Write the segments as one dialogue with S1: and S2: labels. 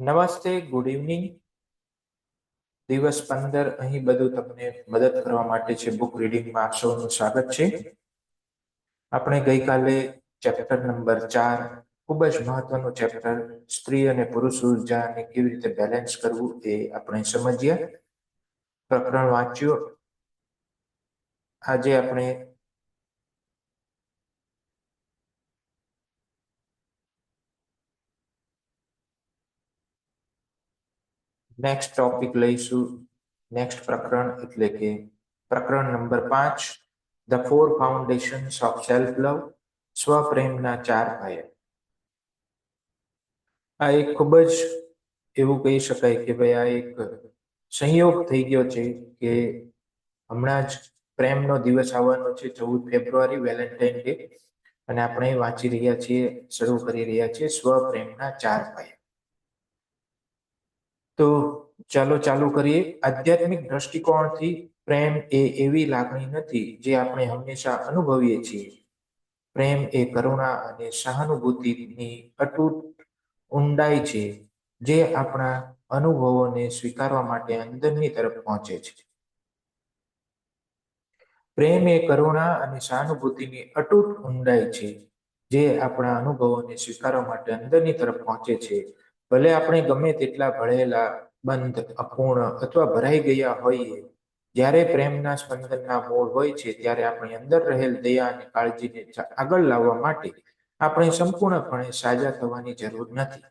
S1: નમસ્તે, good evening. દિવસ પંદર, અહીં બધું તમને મદદ કરવા માટે છે બુક રીડિંગમાં આપ સૌનું સ્વાગત છે. આપણે ગઈકાલે ચેપ્ટર નંબર ચાર, ખૂબ જ મહત્વનું ચેપ્ટર, સ્ત્રી અને પુરુષ ઉર્જાને કેવી રીતે બેલેન્સ કરવું એ આપણે સમજ્યા. પ્રકરણ વાંચ્યું. આજે આપણે નેક્સ્ટ ટોપિક લઈશું. નેક્સ્ટ પ્રકરણ એટલે કે પ્રકરણ નંબર પાંચ the four foundations of self love સ્વપ્રેમના ચાર પાયા. આ એક ખૂબ જ એવું કહી શકાય કે ભાઈ આ એક સંયોગ થઈ ગયો છે કે હમણાં જ પ્રેમનો દિવસ આવવાનો છે ચૌદ ફેબ્રુઆરી, વેલેન્ટાઇન ડે. અને આપણે વાંચી રહ્યા છીએ, શરૂ કરી રહ્યા છીએ સ્વપ્રેમના ચાર પાયા. તો ચાલો ચાલુ કરીએ. આધ્યાત્મિક દ્રષ્ટિકોણથી પ્રેમ એ એવી લાગણી નથી જે આપણે હંમેશા અનુભવીએ છીએ. પ્રેમ એ કરુણા અને સહાનુભૂતિની અટૂટ ઊંડાઈ છે જે આપણા અનુભવોને સ્વીકારવા માટે અંદરની તરફ પહોંચે છે. પ્રેમ એ કરુણા અને સહાનુભૂતિની અટૂટ ઊંડાઈ છે જે આપણા અનુભવોને સ્વીકારવા માટે અંદરની તરફ પહોંચે છે. ભલે આપણે ગમે તેટલા ભળેલા બંધ અપૂર્ણ અથવા ભરાઈ ગયા હોઈએ. જ્યારે પ્રેમના સ્પંદનના મૂળ હોય છે, ત્યારે આપણી અંદર રહેલ દયા અને કાળજીને આગળ લાવવા માટે આપણે સંપૂર્ણપણે સાજા થવાની જરૂર નથી.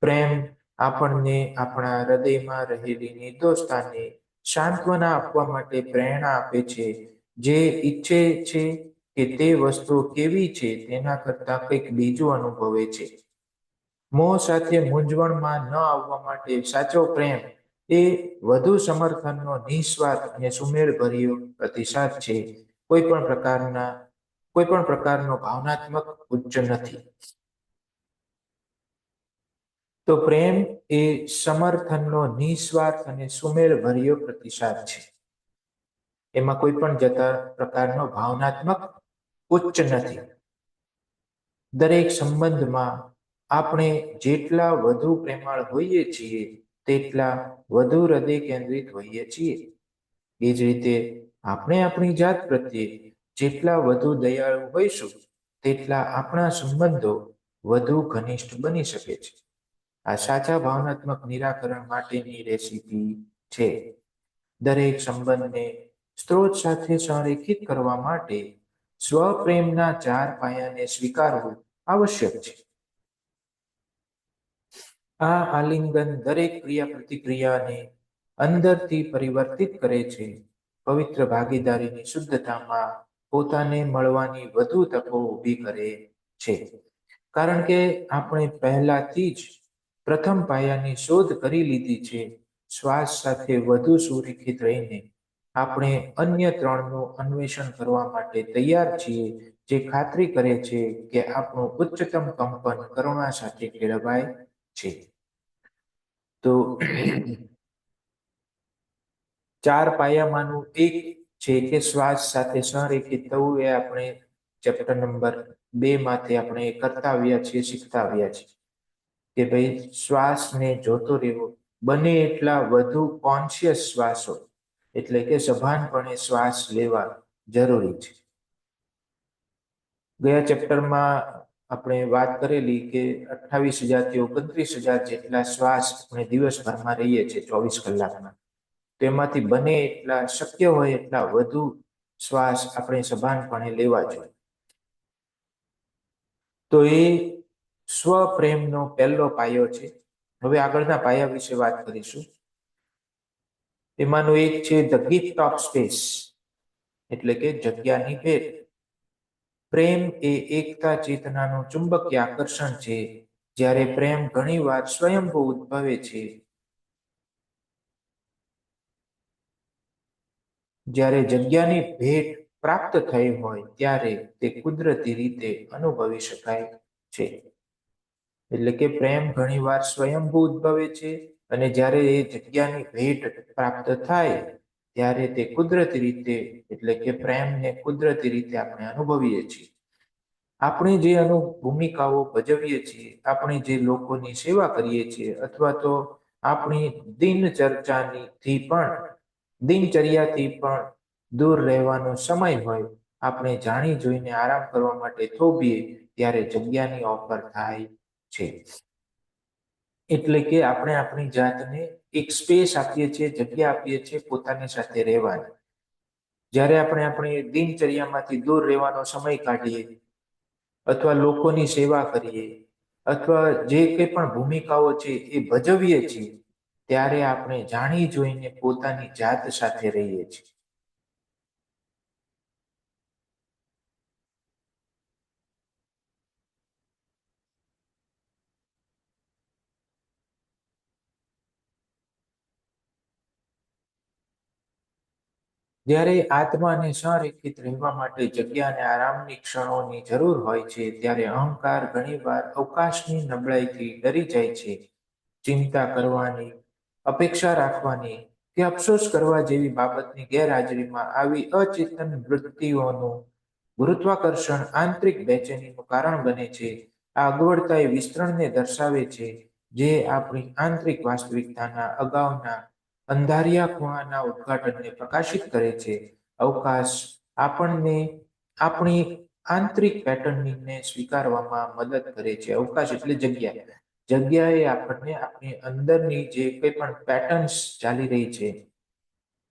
S1: પ્રેમ આપણને આપણા હૃદયમાં રહેલી નિર્દોષતાને સાંત્વના આપવા માટે પ્રેરણા આપે છે. જે ઈચ્છે છે કે તે વસ્તુ કેવી છે, તેના કરતા કંઈક બીજું અનુભવે છે. મોહ સાથે મૂંઝવણમાં ન આવવા માટે સાચો પ્રેમ એ વધુ સમર્થનનો નિસ્વાર્થ અને સુમેળભર્યો પ્રતિસાદ છે. કોઈ પણ પ્રકારના, કોઈ પણ પ્રકારનો ભાવનાત્મક ઉચ્ચ નથી. તો પ્રેમ એ સમર્થનનો નિસ્વાર્થ અને સુમેળભર્યો પ્રતિસાદ છે. એમાં કોઈ પણ જતા પ્રકારનો ભાવનાત્મક ઉચ્ચ નથી. દરેક સંબંધમાં આપણે જેટલા વધુ પ્રેમાળ હોઈએ છીએ, તેટલા વધુ હૃદય કેન્દ્રિત હોઈએ છીએ. એ જ રીતે આપણે આપણી જાત પ્રત્યે જેટલા વધુ દયાળુ હોઈશું, તેટલા આપણા સંબંધો વધુ ઘનિષ્ઠ બની શકે છે. આ સાચા ભાવનાત્મક નિરાકરણ માટેની રેસીપી છે. દરેક સંબંધને સ્ત્રોત સાથે સંરેખિત કરવા માટે સ્વપ્રેમના ચાર પાયાને સ્વીકારવું આવશ્યક છે. આ આલિંગન દરેક ક્રિયા પ્રતિક્રિયાને અંદરથી પરિવર્તિત કરે છે. પવિત્ર ભાગીદારીની શુદ્ધતામાં પોતાને મળવાની વધુ તકો ઊભી કરે છે. કારણ કે આપણે પહેલાથી જ પ્રથમ પાયાની શોધ કરી લીધી છે. શ્વાસ સાથે વધુ સુરેખિત રહીને આપણે અન્ય ત્રણનું અન્વેષણ કરવા માટે તૈયાર છીએ, જે ખાતરી કરે છે કે આપણું ઉચ્ચતમ કંપન કરુણા સાથે કેળવાય છે. તો ચાર પાયામાંનું એક છે કે શ્વાસ સાથે સંરેખિત થવું એ આપણે ચેપ્ટર નંબર બે માંથી આપણે કરતા આવ્યા છીએ શીખતા આવ્યા છીએ કે ભાઈ શ્વાસને જોતો રહેવો. બને એટલા વધુ કોન્શિયસ શ્વાસો એટલે કે સભાનપણે શ્વાસ લેવા જરૂરી છે. ગયા ચેપ્ટરમાં આપણે વાત કરેલી કે અઠ્ઠાવીસ હજારથી ઓગણત્રીસ હજાર જેટલા શ્વાસ આપણે દિવસભરમાં રહીએ છીએ ચોવીસ કલાકમાં. તેમાંથી બને એટલા શક્ય હોય એટલા વધુ શ્વાસ આપણે સભાનપણે લેવા જોઈએ. તો એ સ્વપ્રેમનો પહેલો પાયો છે. હવે આગળના પાયા વિશે વાત કરીશું. એમાંનું એક છે ધ ગિફ્ટ ઓફ સ્પેસ, એટલે કે જગ્યાની ભેટ. પ્રેમ એ એકતા ચેતનાનું ચુંબકીય આકર્ષણ છે, જ્યારે પ્રેમ ઘણીવાર સ્વયંભૂ ઉદ્ભવે છે. જ્યારે જગ્યાની ભેટ પ્રાપ્ત થઈ હોય, ત્યારે તે કુદરતી રીતે અનુભવી શકાય છે. એટલે કે પ્રેમ ઘણીવાર સ્વયંભૂ ઉદ્ભવે છે, અને જ્યારે એ જગ્યાની ભેટ પ્રાપ્ત થાય ત્યારે તે કુદરતી રીતે, એટલે કે પ્રેમને કુદરતી રીતે આપણે અનુભવીએ છીએ. આપણે જે અનુ ભૂમિકાઓ ભજવીએ છીએ, આપણે જે લોકોની સેવા કરીએ છીએ, અથવા તો આપણી દિનચર્ચાની થી પણ, દિનચર્યાથી પણ દૂર રહેવાનો સમય હોય, આપણે જાણી જોઈને આરામ કરવા માટે થોભીએ, ત્યારે જગ્યાની ઓફર થાય છે. એટલે કે આપણે આપણી જાતને એક સ્પેસ આપીએ છીએ, જગ્યા આપીએ છીએ પોતાની સાથે રહેવાની. જ્યારે આપણે આપણી દિનચર્યામાંથી દૂર રહેવાનો સમય કાઢીએ અથવા લોકોની સેવા કરીએ અથવા જે કંઈ પણ ભૂમિકાઓ છે એ ભજવીએ છીએ, ત્યારે આપણે જાણી જોઈને પોતાની જાત સાથે રહીએ છીએ. જ્યારે આત્માને સંરેખિત રહેવા માટે જગ્યા અને આરામની ક્ષણોની જરૂર હોય છે, ત્યારે અહંકાર ઘણીવાર અવકાશની નબળાઈથી ડરી જાય છે. ચિંતા કરવાની, અપેક્ષા રાખવાની કે અફસોસ કરવા જેવી બાબતની ગેરહાજરીમાં આવી અચેતન વૃત્તિઓનું ગુરુત્વાકર્ષણ આંતરિક બેચેનીનું કારણ બને છે. આ અગવડતા એ વિસ્તરણને દર્શાવે છે, જે આપણી આંતરિક વાસ્તવિકતાના અગાઉના અંધારિયા ખૂણાના ઉદ્ઘાટનને પ્રકાશિત કરે છે. અવકાશ આપણને આપણી આંતરિક પેટર્નિંગને સ્વીકારવામાં મદદ કરે છે. અવકાશ એટલે જગ્યા. જગ્યાએ આપણને આપણી અંદરની જે કંઈ પણ પેટર્ન્સ ચાલી રહી છે,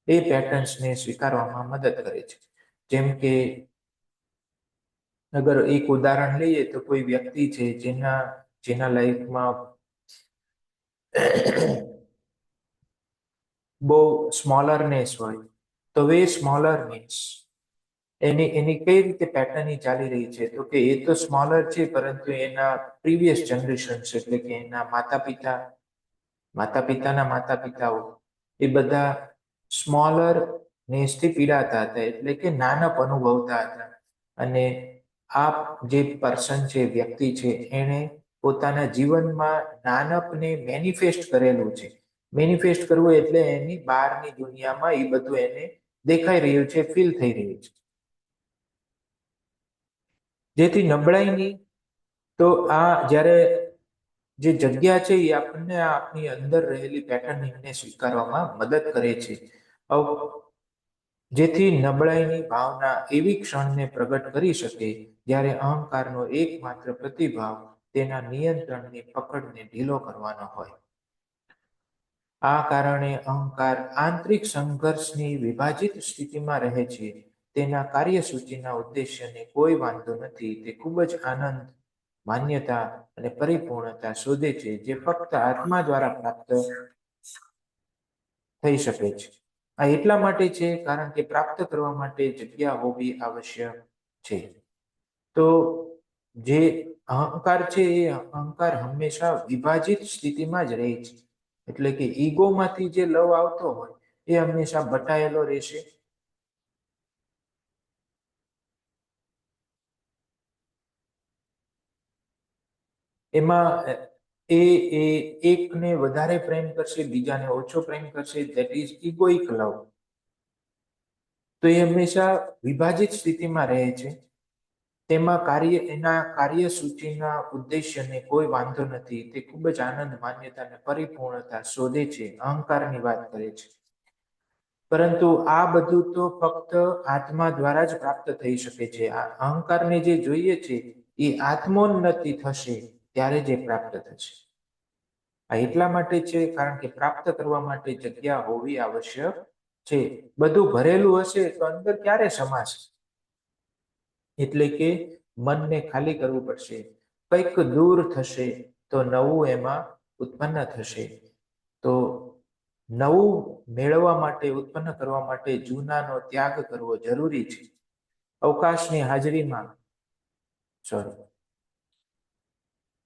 S1: એ પેટર્ન્સને સ્વીકારવામાં મદદ કરે છે. જેમ કે અગર એક ઉદાહરણ લઈએ તો કોઈ વ્યક્તિ છે જેના જેના લાઈફમાં બહુ સ્મોલરનેસ હોય, તો વે સ્મોલરનેસ એની એની કઈ રીતે પેટર્ન ચાલી રહી છે? તો કે એ તો સ્મોલર છે, પરંતુ એના પ્રીવિયસ જનરેશન એટલે કે એના માતા પિતા માતા પિતાના માતા પિતાઓ એ બધા સ્મોલર નેસથી પીડાતા હતા, એટલે કે નાનપ અનુભવતા હતા. અને આ જે પર્સન છે, વ્યક્તિ છે, એણે પોતાના જીવનમાં નાનપને મેનિફેસ્ટ કરેલું છે. મેનિફેસ્ટ કરવું એટલે એની બહારની દુનિયામાં એ બધું એને દેખાઈ રહ્યું છે ફીલ થઈ રહ્યું છે. જેથી નબળાઈની તો આ જ્યારે જે જગ્યા છે, એ આપણને આપની અંદર રહેલી પેટર્નિંગને સ્વીકારવામાં મદદ કરે છે. જેથી નબળાઈની ભાવના એવી ક્ષણને પ્રગટ કરી શકે જ્યારે અહંકારનો એકમાત્ર પ્રતિભાવ તેના નિયંત્રણની પકડને ઢીલો કરવાનો હોય. આ કારણે અહંકાર આંતરિક સંઘર્ષની વિભાજિત સ્થિતિમાં રહે છે. તેના કાર્યસૂચિના ઉદ્દેશ્યને કોઈ વાંધો નથી. તે ખૂબ જ આનંદ, માન્યતા અને પરિપૂર્ણતા શોધે છે, જે ફક્ત આત્મા દ્વારા પ્રાપ્ત થઈ શકે છે. આ એટલા માટે છે કારણ કે પ્રાપ્ત કરવા માટે જગ્યા હોવી આવશ્યક છે. તો જે અહંકાર છે એ અહંકાર હંમેશા વિભાજિત સ્થિતિમાં જ રહે છે. એટલે કે ઈગોમાંથી જે લવ આવતો હોય, એ હંમેશા બટાયેલો રહેશે. એમાં, એ એ એકને વધારે પ્રેમ કરશે, બીજાને ઓછો પ્રેમ કરશે ધેટ ઇઝ ઇગોઇક લવ તો એ હંમેશા વિભાજિત સ્થિતિમાં રહે છે. તેમાં કાર્ય, એના કાર્યસૂચિના ઉદ્દેશ્યને કોઈ વાંધો નથી. તે ખૂબ જ આનંદ, માન્યતા અને પરિપૂર્ણતા શોધે છે, અહંકારની વાત કરે છે. પરંતુ આ બધું તો ફક્ત આત્મા દ્વારા જ પ્રાપ્ત થઈ શકે છે. આ અહંકારને જે જોઈએ છે, એ આત્મોન્નતિ થશે ત્યારે જે પ્રાપ્ત થશે. આ એટલા માટે છે, કારણ કે પ્રાપ્ત કરવા માટે જગ્યા હોવી આવશ્યક છે. બધું ભરેલું હશે તો અંદર ક્યારે સમાશે? એટલે કે મનને ખાલી કરવું પડશે. કંઈક દૂર થશે તો નવું એમાં ઉત્પન્ન થશે. તો નવું મેળવવા માટે, ઉત્પન્ન કરવા માટે જૂનાનો ત્યાગ કરવો જરૂરી છે. અવકાશની હાજરીમાં સોરી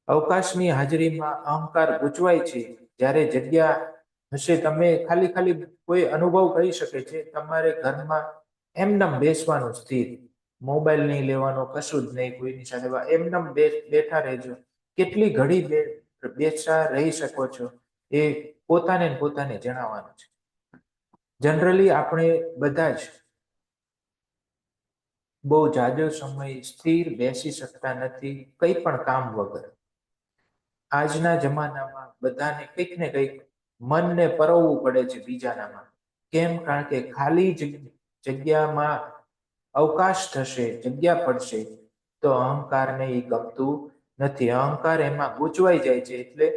S1: અવકાશની હાજરીમાં અહંકાર ગૂંચવાય છે. જ્યારે જગ્યા હશે, તમે ખાલી ખાલી કોઈ અનુભવ કરી શકે છે. તમારે ઘરમાં એમનેમ બેસવાનું સ્થિર. મોબાઈલ નહીં લેવાનો, કશું જ નહીં, કોઈની સાથે એમનેમ બેઠા રહેજો. કેટલી ઘડી બેસા રહી શકો છો એ પોતાને પોતાને જણાવવાનું છે. જનરલી આપણે બધા જ બહુ જાજો સમય સ્થિર બેસી શકતા નથી કંઈ પણ કામ વગર. આજના જમાનામાં બધાને કંઈક ને કંઈક મનને પરવવું પડે છે બીજાનામાં. કેમ? કારણ કે ખાલી જગ્યામાં અવકાશ થશે, જગ્યા પડશે, તો અહંકારને એ ગમતું નથી. અહંકાર એમાં ગૂંચવાઈ જાય છે એટલે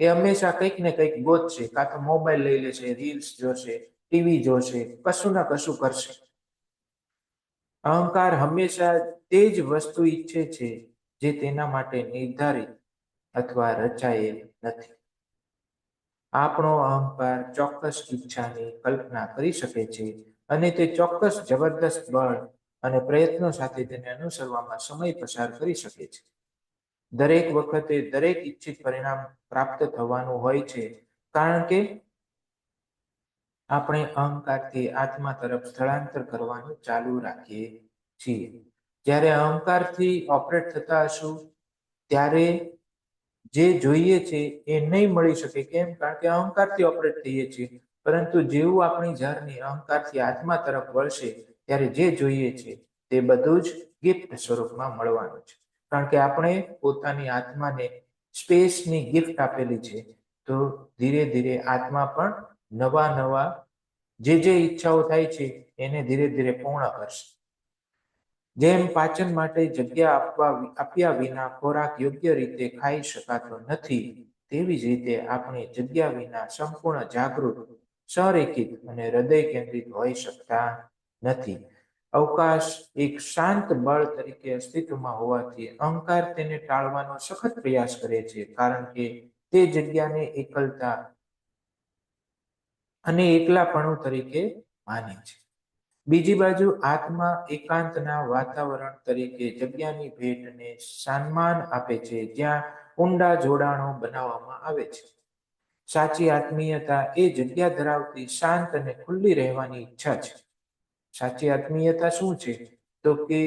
S1: એ હંમેશા કંઈક ને કંઈક ગોતશે કાં તો મોબાઈલ લઈ લેશે રીલ્સ જોશે, ટીવી જોશે, કશું ના કશું કરશે. અહંકાર હંમેશા તે જ વસ્તુ ઈચ્છે છે જે તેના માટે નિર્ધારિત અથવા રચાયેલ નથી. આપણો અહંકાર ચોક્કસ ઈચ્છાની કલ્પના કરી શકે છે. અને તે ચોક્કસ જબરદસ્ત બળ અને પ્રયત્નો સાથે તેને અનુસરવામાં સમય પસાર કરી શકે છે. દરેક વખતે દરેક ઈચ્છિત પરિણામ પ્રાપ્ત થવાનું હોય છે, કારણ કે આપણે અહંકારથી આત્મા તરફ સ્થળાંતર કરવાનું ચાલુ રાખીએ છીએ. જ્યારે અહંકારથી ઓપરેટ થતા હશું, ત્યારે જે જોઈએ છે એ નહીં મળી શકે. કેમ? કારણ કે અહંકારથી ઓપરેટ થઈએ છીએ. પરંતુ જેવું આપણી જર્ની અહંકારથી આત્મા તરફ વળશે, ત્યારે જે જોઈએ છે, તે બધું જ ગિફ્ટ સ્વરૂપમાં મળવાનું છે. કારણ કે આપણે પોતાની આત્માને સ્પેસની ગિફ્ટ આપેલી છે, તો ધીરે ધીરે આત્મા પણ નવા નવા જે જે ઈચ્છાઓ થાય છે, એને ધીરે ધીરે પૂર્ણ કરશે. જેમ પાચન માટે જગ્યા આપવા આપ્યા વિના ખોરાક યોગ્ય રીતે ખાઈ શકાતો નથી, તેવી જ રીતે આપણે જગ્યા વિના સંપૂર્ણ જાગૃત સંરેખિત અને હૃદય કેન્દ્રિત હોઈ શકતા નથી અવકાશ એક શાંત બળ તરીકે અસ્તિત્વમાં હોવાથી અહંકાર તેને ટાળવાનો સખત પ્રયાસ કરે છે કારણ કે તે જગ્યાને એકલતા અને એકલાપણું તરીકે માને છે બીજી બાજુ આત્મા એકાંતના વાતાવરણ તરીકે જગ્યાની ભેટને સન્માન આપે છે જ્યાં ઊંડા જોડાણો બનાવવામાં આવે છે સાચી આત્મીયતા એ જગ્યા ધરાવતી શાંત અને ખુલ્લી રહેવાની ઈચ્છા છે. સાચી આત્મીયતા શું છે? તો કે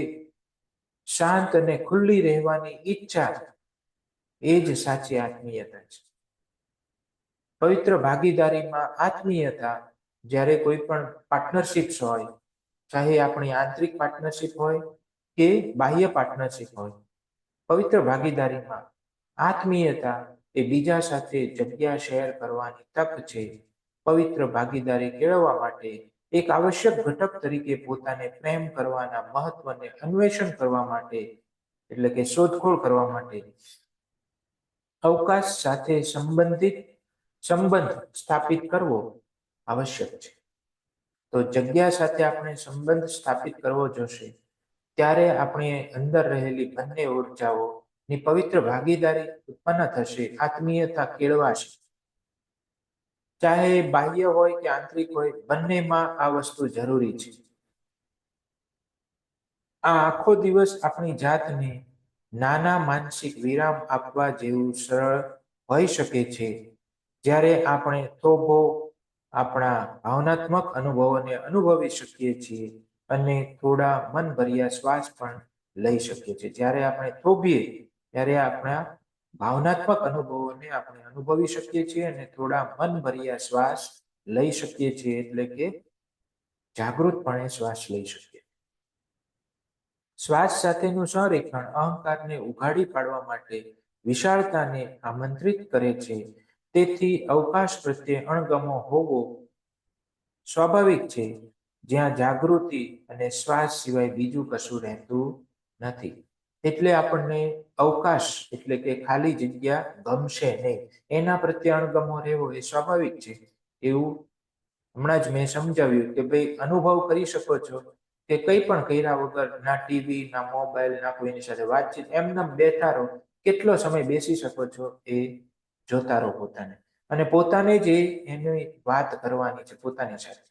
S1: શાંત અને ખુલ્લી રહેવાની ઈચ્છા એ જ સાચી આત્મીયતા છે. પવિત્ર ભાગીદારીમાં આત્મીયતા જ્યારે કોઈ પણ પાર્ટનરશિપ્સ હોય, ચાહે આપણી આંતરિક પાર્ટનરશિપ હોય કે બાહ્ય પાર્ટનરશિપ હોય, પવિત્ર ભાગીદારીમાં આત્મીયતા એ બીજા સાથે જગ્યા શેર કરવાની તક છે. પવિત્ર ભાગીદારી કેળવવા માટે એક આવશ્યક ઘટક તરીકે પોતાને પ્રેમ કરવાના મહત્વને અન્વેષણ કરવા માટે, એટલે કે શોધખોળ કરવા માટે, અવકાશ સાથે સંબંધિત સંબંધ સ્થાપિત કરવો આવશ્યક છે. તો જગ્યા સાથે આપણે સંબંધ સ્થાપિત કરવો જોશે. ત્યારે આપણે અંદર રહેલી બંને ઉર્જાઓ ની પવિત્ર ભાગીદારી ઉત્પન્ન થશે, આત્મીયતા કેળવાશે. ચાહે બાહ્ય હોય કે આંતરિક હોય, બંનેમાં આ વસ્તુ જરૂરી છે. આ આખો દિવસ આપણી જાતને નાના માનસિક વિરામ આપવા જેવું સરળ હોઈ શકે છે. જ્યારે આપણે થોભો આપણા ભાવનાત્મક અનુભવોને અનુભવી શકીએ છીએ અને થોડા મનભર્યા શ્વાસ પણ લઈ શકીએ છીએ. જ્યારે આપણે થોભીએ ત્યારે આપણા ભાવનાત્મક અનુભવોને આપણે અનુભવી શકીએ છીએ અને થોડા મન ભર્યા શ્વાસ લઈ શકીએ છીએ, એટલે કે જાગૃતપણે શ્વાસ લઈ શકીએ. શ્વાસ સાથેનું સંરેખણ અહંકારને ઉઘાડી પાડવા માટે વિશાળતાને આમંત્રિત કરે છે. તેથી અવકાશ પ્રત્યે અણગમો હોવો સ્વાભાવિક છે. જ્યાં જાગૃતિ અને શ્વાસ સિવાય બીજું કશું રહેતું નથી. એટલે આપણને અવકાશ એટલે કે ખાલી જગ્યા ગમશે નહીં. એના પ્રત્યે અણગમો રહેવો એ સ્વાભાવિક છે. એવું હમણાં જ મેં સમજાવ્યું કે ભાઈ અનુભવ કરી શકો છો કે કંઈ પણ કર્યા વગર ના ટીવી, ના મોબાઈલ, ના કોઈની સાથે વાતચીત એમને બેઠા રહો કેટલો સમય બેસી શકો છો એ જોતા રહો પોતાને. અને પોતાને જ એની વાત કરવાની છે પોતાની સાથે.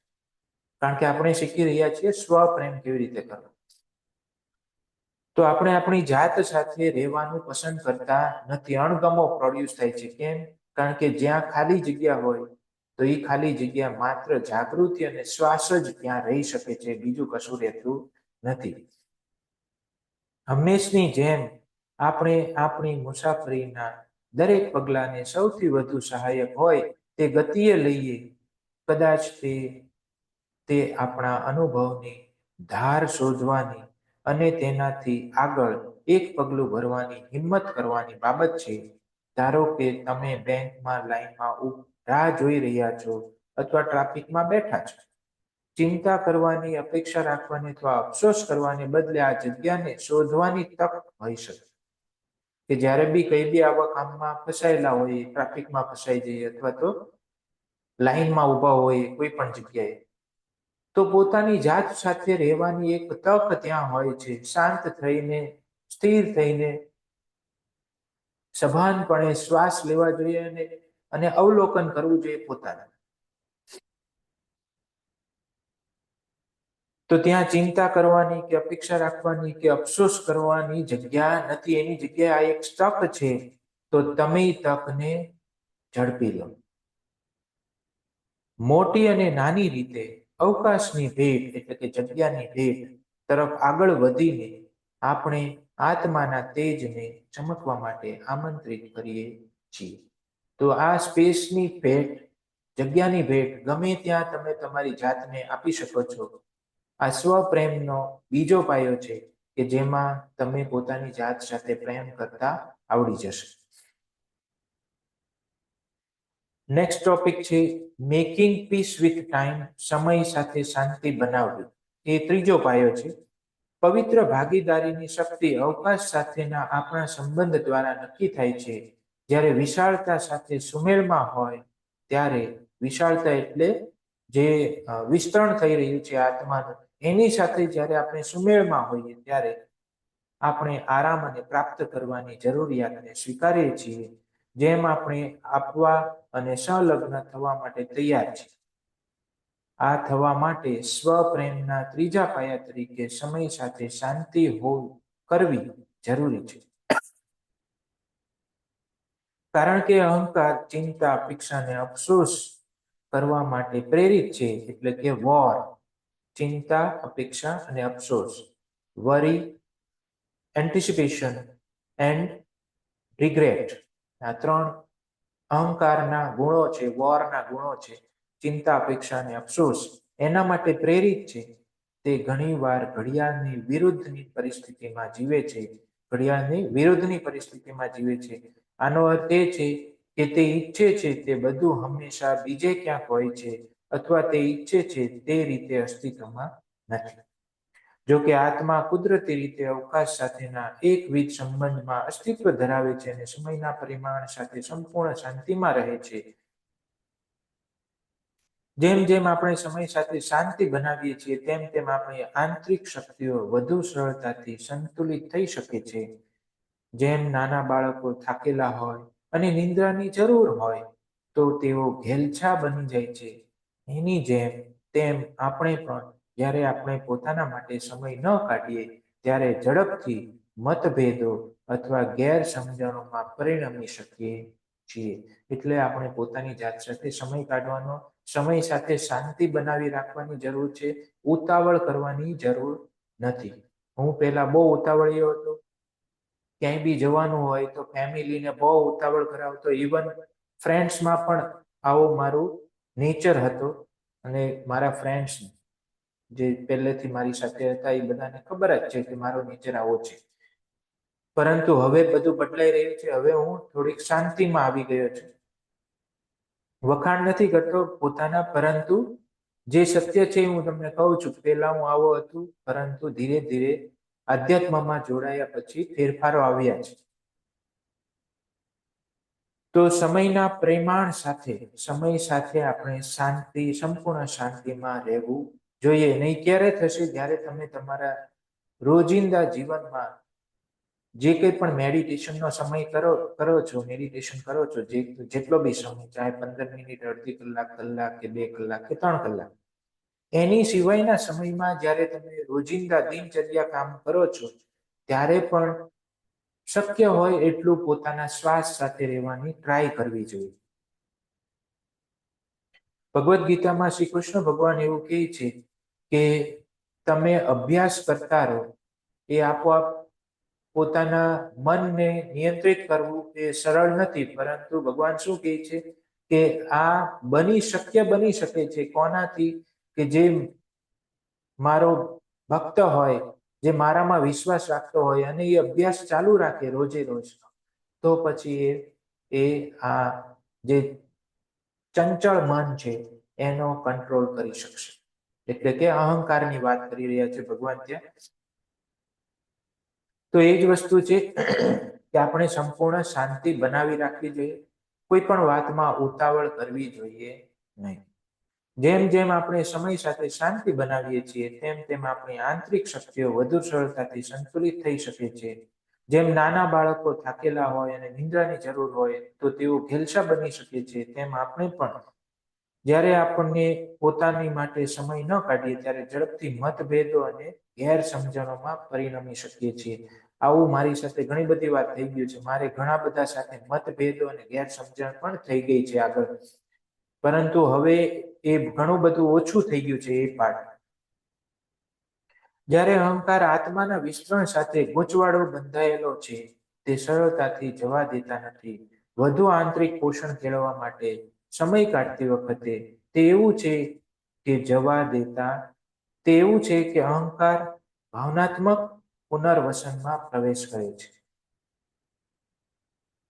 S1: કારણ કે આપણે શીખી રહ્યા છીએ સ્વપ્રેમ કેવી રીતે કરવો. તો આપણે આપણી જાત સાથે રહેવાનું પસંદ કરતા નથી. અણગમો પ્રોડ્યુસ થાય છે. કેમ? કારણ કે જ્યાં ખાલી જગ્યા હોય, તો એ ખાલી જગ્યા માત્ર જાગૃતિ અને શ્વાસ જ ત્યાં રહી શકે છે. બીજું કશું રહેતું નથી. હંમેશની જેમ આપણે આપણી મુસાફરીના દરેક પગલાને સૌથી વધુ સહાયક હોય તે ગતિએ લઈએ, કદાચ તે તે આપણા અનુભવની ધાર શોધવાની અને તેનાથી આગળ એક પગલું ભરવાની હિંમત કરવાની બાબત છે. ધારો કે તમે બેંકમાં લાઈનમાં રાહ જોઈ રહ્યા છો અથવા ટ્રાફિકમાં બેઠા છો. ચિંતા કરવાની, અપેક્ષા રાખવાની અથવા અફસોસ કરવાને બદલે આ જગ્યાને શોધવાની તક હોઈ શકે. કે જ્યારે બી કઈ બી આવા કામમાં ફસાયેલા હોય, ટ્રાફિકમાં ફસાઈ જઈએ અથવા તો લાઈનમાં ઊભા હોય કોઈ પણ જગ્યાએ તો પોતાની જાત સાથે રહેવાની એક તક ત્યાં હોય છે. શાંત થઈને, સ્થિર થઈને સભાનપણે શ્વાસ લેવા જોઈએ અને અને અવલોકન કરવું જોઈએ પોતાના. તો ત્યાં ચિંતા કરવાની કે અપેક્ષા રાખવાની કે અફસોસ કરવાની જગ્યા નથી. એની જગ્યાએ આ એક તક છે. તો તમે તકને ઝડપી લો. મોટી અને નાની રીતે અવકાશની ભેટ એટલે કે જગ્યાની ભેટ તરફ આગળ વધીને આપણે આત્માના તેજને ચમકવા માટે આમંત્રિત કરીએ છીએ. તો આ સ્પેસની ભેટ, જગ્યાની ભેટ ગમે ત્યાં તમે તમારી જાતને આપી શકો છો. આ સ્વપ્રેમનો બીજો પાયો છે કે જેમાં તમે પોતાની જાત સાથે પ્રેમ કરતા આવડી જશે. નેક્સ્ટ ટોપિક છે મેકિંગ પીસ વિથ ટાઈમ સમય સાથે શાંતિ બનાવવી. એ ત્રીજો પાયો છે. પવિત્ર ભાગીદારીની શક્તિ અવકાશ સાથેના આપણા સંબંધ દ્વારા નક્કી થાય છે. જ્યારે વિશાળતા સાથે સુમેળમાં હોય, ત્યારે વિશાળતા એટલે જે વિસ્તરણ થઈ રહ્યું છે આત્માનું, એની સાથે જ્યારે આપણે સુમેળમાં હોઈએ ત્યારે આપણે આરામ અને પ્રાપ્ત કરવાની જરૂરિયાતને સ્વીકારીએ છીએ. જેમ આપણે આપવા અને સંલગ્ન થવા માટે તૈયાર છે. આ થવા માટે સ્વપ્રેમના ત્રીજા પાયા તરીકે સમય સાથે શાંતિ હોવ કરવી જરૂરી છે. કારણ કે અહંકાર, ચિંતા અપેક્ષાને અફસોસ કરવા માટે પ્રેરિત છે એટલે કે વોર, ચિંતા, અપેક્ષા અને અફસોસ, વરી એન્ટિસિપેશન એન્ડ રિગ્રેટ આ ત્રણ અહંકારના ગુણો છે, વોરના ગુણો છે, ચિંતા, અપેક્ષા અને અફસોસ એના માટે પ્રેરિત છે. તે ઘણીવાર ઘડિયાળની વિરુદ્ધની પરિસ્થિતિમાં જીવે છે. ઘડિયાળની વિરુદ્ધની પરિસ્થિતિમાં જીવે છે. આનો અર્થ એ છે કે તે ઈચ્છે છે તે બધું હંમેશા બીજે ક્યાંક હોય છે અથવા તે ઈચ્છે છે તે રીતે અસ્તિત્વમાં નથી. જો કે આત્મા કુદરતી રીતે અવકાશ સાથેના એકવિધ સંબંધમાં અસ્તિત્વ ધરાવે છે અને સમયના પરિમાણ સાથે સંપૂર્ણ શાંતિમાં રહે છે. જેમ જેમ આપણે સમય સાથે શાંતિ બનાવીએ છીએ, તેમ તેમ આપણી આંતરિક શક્તિઓ વધુ સરળતાથી સંતુલિત થઈ શકે છે. જેમ નાના બાળકો થાકેલા હોય અને નિંદ્રાની જરૂર હોય, તો તેઓ ઘેલછા બની જાય છે. એની જેમ તેમ આપણે પણ જ્યારે આપણે પોતાના માટે સમય ન કાઢીએ, ત્યારે ઝડપથી મતભેદો અથવા ગેરસમજણોમાં પરિણમી શકીએ છીએ. એટલે આપણે પોતાની જાત સાથે સમય કાઢવાનો, સમય સાથે શાંતિ બનાવી રાખવાની જરૂર છે. ઉતાવળ કરવાની જરૂર નથી. હું પહેલા બહુ ઉતાવળીયો હતો. ક્યાંય બી જવાનું હોય તો ફેમિલીને બહુ ઉતાવળ કરાવતો. ઇવન ફ્રેન્ડ્સમાં પણ આવો મારું નેચર હતો અને મારા ફ્રેન્ડ્સ જે પહેલેથી મારી સાથે હતા, એ બધાને ખબર જ છે કે મારો નેચર આવો છે. પરંતુ હવે બધું બદલાઈ રહ્યું છે. હવે હું થોડીક શાંતિમાં આવી ગયો છું. વખાણ નથી કરતો પોતાના, પરંતુ જે સત્ય છે હું તમને કહું છું. પહેલા હું આવો હતું, પરંતુ ધીરે ધીરે આધ્યાત્મમાં જોડાયા પછી ફેરફારો આવ્યા છે. તો સમયના પ્રેમાણ સાથે, સમય સાથે આપણે શાંતિ, સંપૂર્ણ શાંતિમાં રહેવું જોઈએ નહીં, ક્યારે થશે? જ્યારે તમે તમારા રોજિંદા જીવનમાં જે કંઈ પણ મેડિટેશનનો સમય કરો કરો છો મેડિટેશન કરો છો, જે જેટલો બી સમય, ચાહે પંદર મિનિટ, અડધી કલાક કલાક કે બે કલાક કે ત્રણ કલાક, એની સિવાયના સમયમાં જ્યારે તમે રોજિંદા દિનચર્યા કામ કરો છો, ત્યારે પણ શક્ય હોય એટલું પોતાના શ્વાસ સાથે રહેવાની ટ્રાય કરવી જોઈએ. ભગવદ્ ગીતામાં શ્રી કૃષ્ણ ભગવાન એવું કહે છે કે તમે અભ્યાસ કરતા રહો, એ આપોઆપ પોતાના મનને નિયંત્રિત કરવું એ સરળ નથી. પરંતુ ભગવાન શું કહે છે કે આ બની શક્ય બની શકે છે. કોનાથી? કે જે મારો ભક્ત હોય, જે મારામાં વિશ્વાસ રાખતો હોય અને એ અભ્યાસ ચાલુ રાખે રોજે રોજ, તો પછી એ એ આ જે ચંચળ મન છે, એનો કંટ્રોલ કરી શકશે. એટલે કે અહંકારની વાત કરી રહ્યા છે ભગવાન ત્યાં. તો એ જ વસ્તુ છે કે આપણે સંપૂર્ણ શાંતિ બનાવી રાખવી જોઈએ. કોઈ પણ વાતમાં ઉતાવળ કરવી જોઈએ નહીં. જેમ જેમ આપણે સમય સાથે શાંતિ બનાવીએ છીએ, તેમ તેમ આપણી આંતરિક શક્તિઓ વધુ સરળતાથી સંતુલિત થઈ શકે છે. જેમ નાના બાળકો થાકેલા હોય અને નિંદ્રાની જરૂર હોય, તો તેઓ ઘેલસા બની શકે છે, તેમ આપણે પણ જ્યારે આપણને પોતાની માટે સમય ન કાઢીએ, ત્યારે ઝડપથી મતભેદો અને ગેરસમજણોમાં પરિણમી શકીએ છીએ. આવું મારી સાથે ઘણી બધી વાત થઈ ગયું છે. મારે ઘણા બધા સાથે મતભેદો અને ગેરસમજણ પણ થઈ ગઈ છે આગળ. પરંતુ હવે એ ઘણું બધું ઓછું થઈ ગયું છે એ પાઠ. જ્યારે અહંકાર આત્માના વિસ્તરણ સાથે ગૂંચવાડો બંધાયેલો છે, તે સરળતાથી જવા દેતા નથી. વધુ આંતરિક પોષણ કેળવવા માટે સમય કાઢતી વખતે તે છે કે જવા દેતા, તે છે કે અહંકાર ભાવનાત્મક પુનર્વસનમાં પ્રવેશ કરે છે.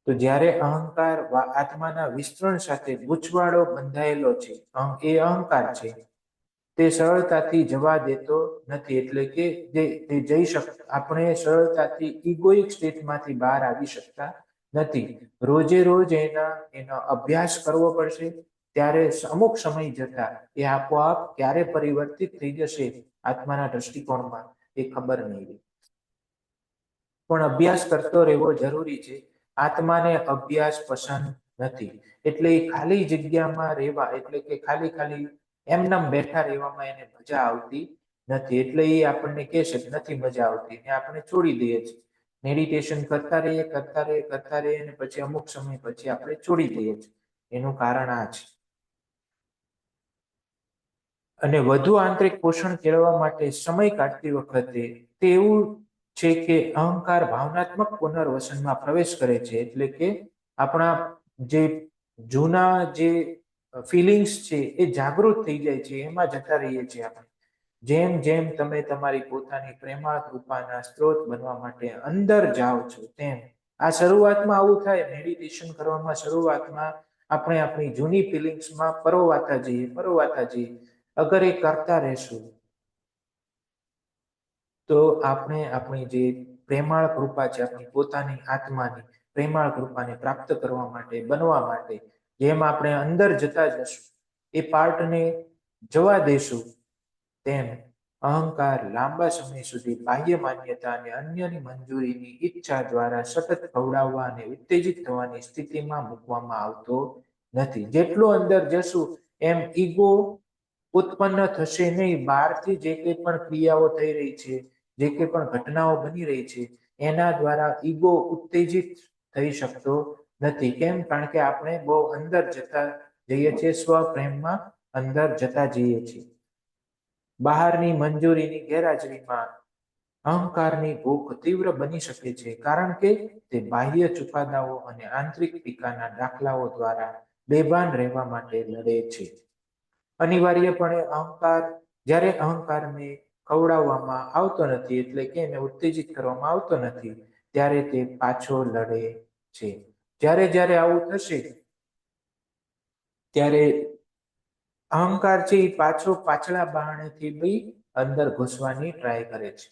S1: તો જ્યારે અહંકાર આત્માના વિસ્તરણ સાથે ગૂંચવાડો બંધાયેલો છે એ અહંકાર છે, તે સરળતાથી જવા દેતો નથી એટલે કે તે જઈ શક, આપણે સરળતાથી ઇગોઇક સ્ટેટમાંથી બહાર આવી શકતા નથી. રોજે રોજ એના, એનો અભ્યાસ કરવો પડશે, ત્યારે અમુક સમય જતા એ આપોઆપ ક્યારે પરિવર્તિત થઈ જશે આત્માના દ્રષ્ટિકોણમાં એ ખબર નહીં પણ અભ્યાસ કરતો રહેવો જરૂરી છે. આત્માને અભ્યાસ પસંદ નથી. એટલે એ ખાલી જગ્યામાં રહેવા, એટલે કે ખાલી ખાલી એમનામ બેઠા રહેવામાં એને મજા આવતી નથી. એટલે એ આપણને કહેશે નથી મજા આવતી ને આપણે છોડી દઈએ છીએ. મેડિટેશન કરતા રહીએ કરતા રહીએ કરતા રહીએ અને પછી અમુક સમય પછી આપણે છોડી દઈએ છીએ. એનું કારણ આ છે. અને વધુ આંતરિક પોષણ કેળવવા માટે સમય કાઢતી વખતે તે એવું છે કે અહંકાર ભાવનાત્મક પુનર્વસનમાં પ્રવેશ કરે છે. એટલે કે આપણા જે જૂના જે ફિલિંગ્સ છે એ જાગૃત થઈ જાય છે. એમાં જતા રહીએ છીએ આપણે. જેમ જેમ તમે તમારી પોતાની પ્રેમાળ કૃપાના સ્ત્રોત બનવા માટે અંદર જાઓ છો, તેમ આ શરૂઆતમાં આવું થાય મેડિટેશન કરવામાં શરૂઆતમાં આપણે આપણી જૂની ફિલિંગ્સમાં પરોવાતા જઈએ પરોવાતા જઈએ. અગર એ કરતા રહેશું, તો આપણે આપણી જે પ્રેમાળ કૃપા છે, આપણી પોતાની આત્માની પ્રેમાળ કૃપાને પ્રાપ્ત કરવા માટે, બનવા માટે, જેમ આપણે અંદર જતા જશું, એ પાર્ટને જવા દેશું તેમ અહંકાર લાંબા સમય સુધી બાહ્ય માન્યતા અને અન્યની મંજૂરીની ઈચ્છા દ્વારા સતત ખવડાવવા અને ઉત્તેજિત થવાની સ્થિતિમાં મૂકવામાં આવતો નથી. જેટલું અંદર જશું, એમ ઈગો ઉત્પન્ન થશે નહીં. બહારથી જે કંઈ પણ ક્રિયાઓ થઈ રહી છે, જે કંઈ પણ ઘટનાઓ બની રહી છે, એના દ્વારા ઈગો ઉત્તેજિત થઈ શકતો નથી. કેમ? કારણ કે આપણે બહુ અંદર જતા જઈએ છીએ સ્વપ્રેમમાં અંદર જતા જઈએ છીએ. બહારની મંજૂરીની ગેરહાજરીમાં અહંકારની ભૂખ તીવ્ર બની શકે છે, કારણ કે તે બાહ્ય ચુકાદાઓ અને આંતરિક ટીકાના દાખલાઓ દ્વારા બેભાન રહેવા માટે લડે છે. અનિવાર્યપણે અહંકાર, જ્યારે અહંકારને ખવડાવવામાં આવતો નથી, એટલે કે એને ઉત્તેજિત કરવામાં આવતો નથી, ત્યારે તે પાછો લડે છે. જ્યારે જ્યારે આવું થશે, ત્યારે અહંકાર છે એ પાછો પાછલા બહાણેથી બી અંદર ઘૂસવાની ટ્રાય કરે છે.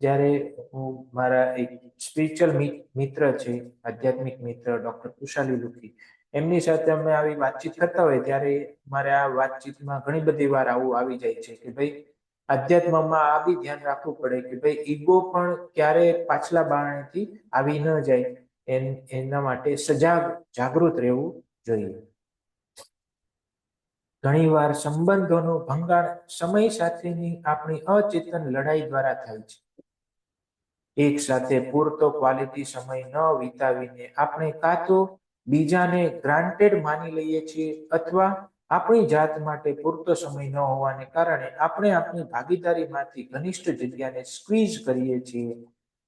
S1: જ્યારે હું મારા એક સ્પિરિચ્યુઅલ મિત્ર છે, આધ્યાત્મિક મિત્ર ડોક્ટર કુશાલી લુખી, એમની સાથે અમે આવી વાતચીત કરતા હોય ત્યારે મારે આ વાતચીતમાં ઘણી બધી વાર આવું આવી જાય છે કે ભાઈ અધ્યાત્મમાં આ બી ધ્યાન રાખવું પડે કે ભાઈ ઈગો પણ ક્યારે પાછલા બારણેથી આવી ન જાય એના માટે સજાગ, જાગૃત રહેવું જોઈએ. ઘણીવાર સંબંધોનું ભંગાણ સમય સાથેની આપણી અચેતન લડાઈ દ્વારા થાય છે. એક સાથે પૂરતો ક્વોલિટી સમય ન વિતાવીને આપણે કાં તો બીજાને ગ્રાન્ટેડ માની લઈએ છીએ અથવા આપણી જાત માટે પૂરતો સમય ન હોવાને કારણે આપણે આપણી ભાગીદારીમાંથી ઘનિષ્ઠ જગ્યાને સ્ક્વીઝ કરીએ છીએ.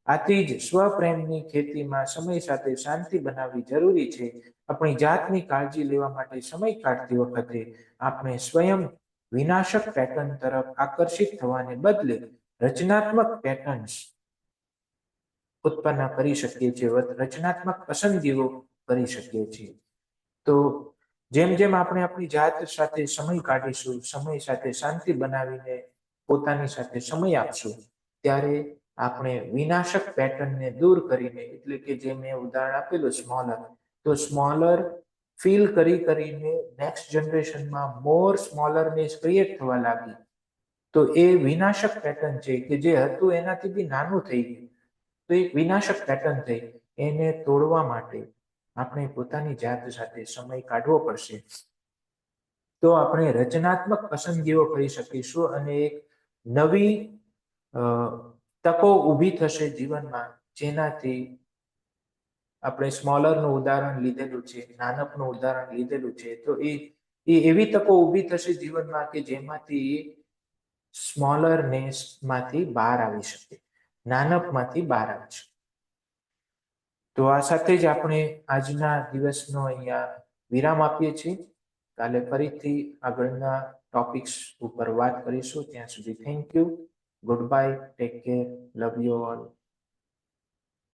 S1: આથી જ સ્વપ્રેમની ખેતીમાં સમય સાથે શાંતિ બનાવવી જરૂરી છે. આપણી જાતની કાળજી લેવા માટે સમય કાઢતી વખતે આપણે સ્વયં વિનાશક પેટર્ન તરફ આકર્ષિત થવાને બદલે રચનાત્મક પેટર્ન્સ ઉત્પન્ન કરી શકીએ છીએ રચનાત્મક પસંદગીઓ કરી શકીએ છીએ. તો જેમ જેમ આપણે આપણી જાત સાથે સમય કાઢીશું, સમય સાથે શાંતિ બનાવીને પોતાની સાથે સમય આપશું, ત્યારે આપણે વિનાશક પેટર્નને દૂર કરીને, એટલે કે જે મેં ઉદાહરણ આપેલું સ્મોલર તો સ્મોલર ફીલ કરી કરીને નેક્સ્ટ જનરેશનમાં મોર સ્મોલરનેસ ક્રિએટ થવા લાગી. તો એ વિનાશક પેટર્ન છે કે જે હતું એનાથી બી નાનું થઈ ગયું. તો એક વિનાશક પેટર્ન થઈ એને તોડવા માટે આપણે પોતાની જાત સાથે સમય કાઢવો પડશે. તો આપણે રચનાત્મક પસંદગીઓ કરી શકીશું અને એક નવી તકો ઊભી થશે જીવનમાં, જેનાથી આપણે સ્મોલરનું ઉદાહરણ લીધેલું છે, નાનકનું ઉદાહરણ લીધેલું છે, તો એ એ એવી તકો ઊભી થશે જીવનમાં કે જેમાંથી સ્મોલરનેસમાંથી બહાર આવી શકે, નાનકમાંથી બહાર આવી શકે. તો આ સાથે જ આપણે આજના દિવસનો અહીંયા વિરામ આપીએ છીએ. કાલે ફરીથી આગળના ટોપિક્સ ઉપર વાત કરીશું. ત્યાં સુધી thank you goodbye take care love you all